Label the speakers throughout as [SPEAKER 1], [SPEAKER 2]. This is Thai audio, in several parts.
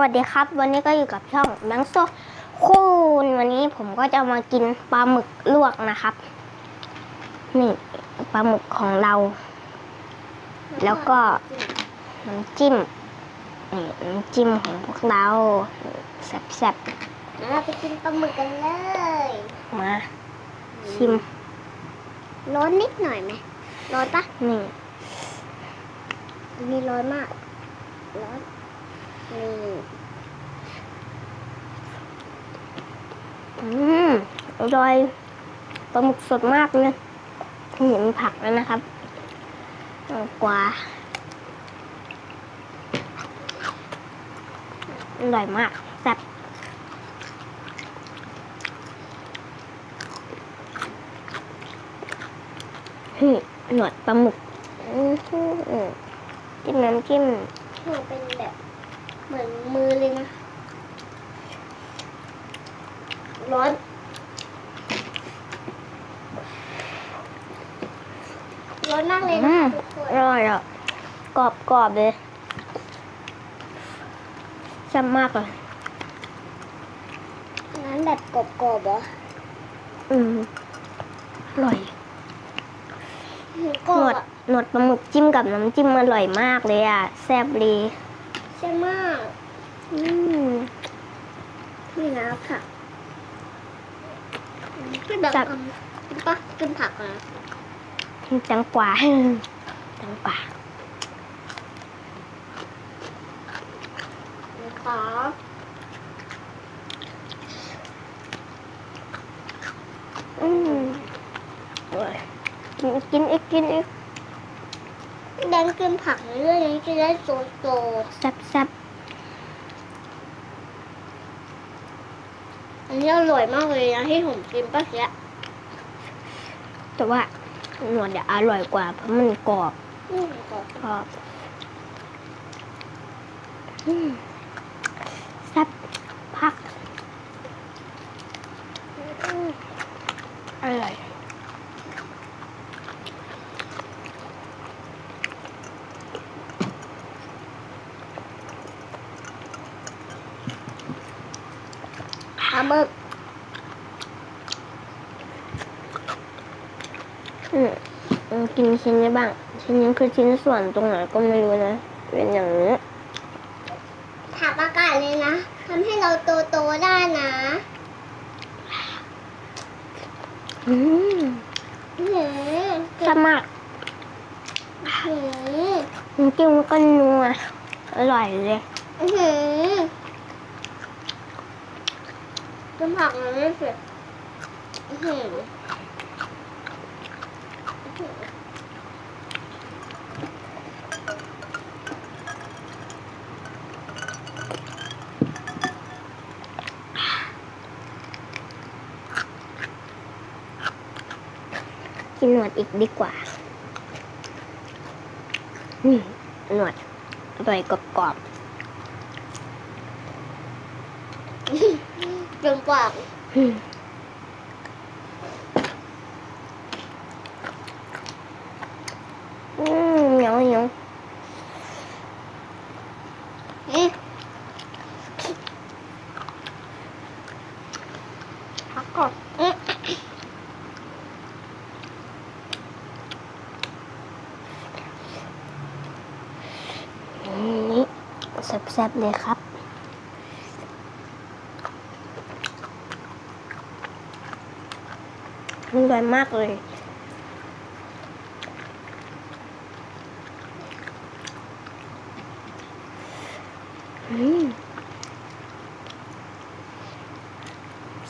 [SPEAKER 1] วัสดีครับ วันนี้ก็อยู่กับช่องแบงค์โซคูนวันนี้ผมก็จะมากินปลาหมึกลวกนะครับ นี่ปลาหมึกของเรา แล้วก็น้ำจิ้มนี่น้ำจิ้มของพวกเราแซ่บ
[SPEAKER 2] เดี๋ยวเราไปกินปลาหมึกกันเลย
[SPEAKER 1] ๆมาชิม
[SPEAKER 2] ร้อนนิดหน่อยไหมร้อนปะ
[SPEAKER 1] นี่
[SPEAKER 2] อันนี้ร้อนมากร้อน นี่
[SPEAKER 1] อืมอร่อยปลาหมึกสดมากเลยเห็นผักแล้วนะครับเอากว่าอร่อยมากแซ่บฮึหนวดปลาหมึกอื้อหือจิ้มน้ำจิ้ม
[SPEAKER 2] มันเป็นแบบ เหมือนมือเลยนะ ร้อนร้อนมากเลยนะ
[SPEAKER 1] อืม
[SPEAKER 2] ทุกคน
[SPEAKER 1] อร่อยอะกรอบกรอบๆเลยแซ่บมากเลย
[SPEAKER 2] น้ำแบบกรอบๆเหรอ
[SPEAKER 1] อืมอร่อย
[SPEAKER 2] กรอ
[SPEAKER 1] หนว
[SPEAKER 2] บ
[SPEAKER 1] ด
[SPEAKER 2] อะ
[SPEAKER 1] หนวดปลาหมึกจิ้มกับน้ำจิ้มอร่อยมากเลยอะ แซ่บเลย
[SPEAKER 2] ใช่มาก
[SPEAKER 1] อืม
[SPEAKER 2] นี่นะค่ะพี่แบบ
[SPEAKER 1] จัด
[SPEAKER 2] กินปะกินผักอะ
[SPEAKER 1] จังกว่าจังกว่า
[SPEAKER 2] ขอ
[SPEAKER 1] อืมอร่อยกินอีกกินอีกกินอีก
[SPEAKER 2] แดงกินผักเรื่อยๆนี้จะได้โซโซ
[SPEAKER 1] แซ่บแซ่บ
[SPEAKER 2] อันนี้อร่อยมากเลยนะที่ผมกินปะเสีย
[SPEAKER 1] แต่ว่าหนวดเนี่ยอร่อยกว่าเพราะมันกรอบ
[SPEAKER 2] อืมกรอบ
[SPEAKER 1] กรอบอืมแซ่บพักอืมอร่อย
[SPEAKER 2] ปลาหมึก
[SPEAKER 1] อืมอืมกินชิ้นนี้บ้าง ชิ้นนี้คือชิ้นส่วนตรงไหนก็ไม่รู้นะ เป็นอย่างนี้
[SPEAKER 2] ผักอากาศเลยนะทำให้เราโตโตๆได้นะ
[SPEAKER 1] อืม
[SPEAKER 2] อื้อหือ
[SPEAKER 1] แซ่บมาก
[SPEAKER 2] อื้อหือ
[SPEAKER 1] น้ำจิ้มก็นัวอร่อยเลย
[SPEAKER 2] อื้อหือ กินผักมันไม่เผ็ดอื้อหือ
[SPEAKER 1] กินหนวดอีกดีกว่า อืมหนวดอร่อยกรอบ
[SPEAKER 2] จนกว่า
[SPEAKER 1] อืมอืมเหนียวเหนียว
[SPEAKER 2] อืมผักก่อนอืม
[SPEAKER 1] อืมนี่แซ่บๆเลยครับ ร่อยมากเลย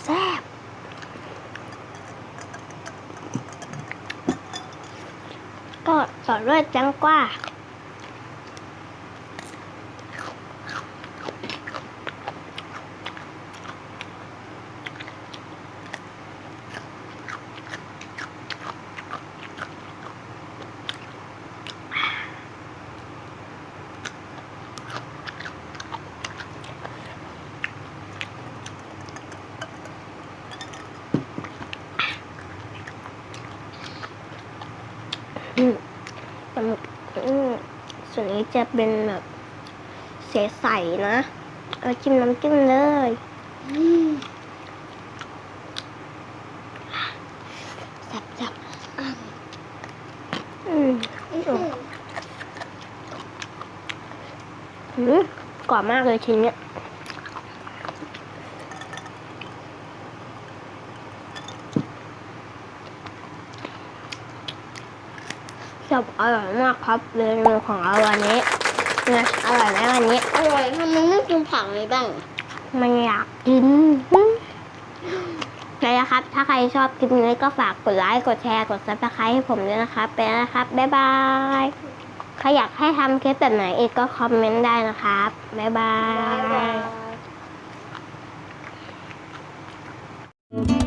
[SPEAKER 1] แซ่บก็ต่อด้วยจังกว่า อืมปลาหมึกอืม ส่วนนี้จะเป็นแบบใสๆนะ เอาจิ้มน้ำจิ้มเลยจับจับอืม
[SPEAKER 2] อื้อหือ
[SPEAKER 1] อืมกรอบมากเลยชิ้นเนี้ย สับอร่อยมากครับเมนูของเราวันนี้นะอร่อยไหมวันนี้
[SPEAKER 2] อร่อยทำไมไม่กินผักเลยบ้าง
[SPEAKER 1] มันอยากกินใช่ครับ ถ้าใครชอบคลิปนี้ก็ฝากกดไลค์กดแชร์กดซับสไครต์ให้ผมด้วยนะครับไปนะครับ บ๊ายบายใครอยากให้ทำคลิปแบบไหนอีกก็คอมเมนต์ได้นะครับ บ๊ายบา
[SPEAKER 2] ย Thank you.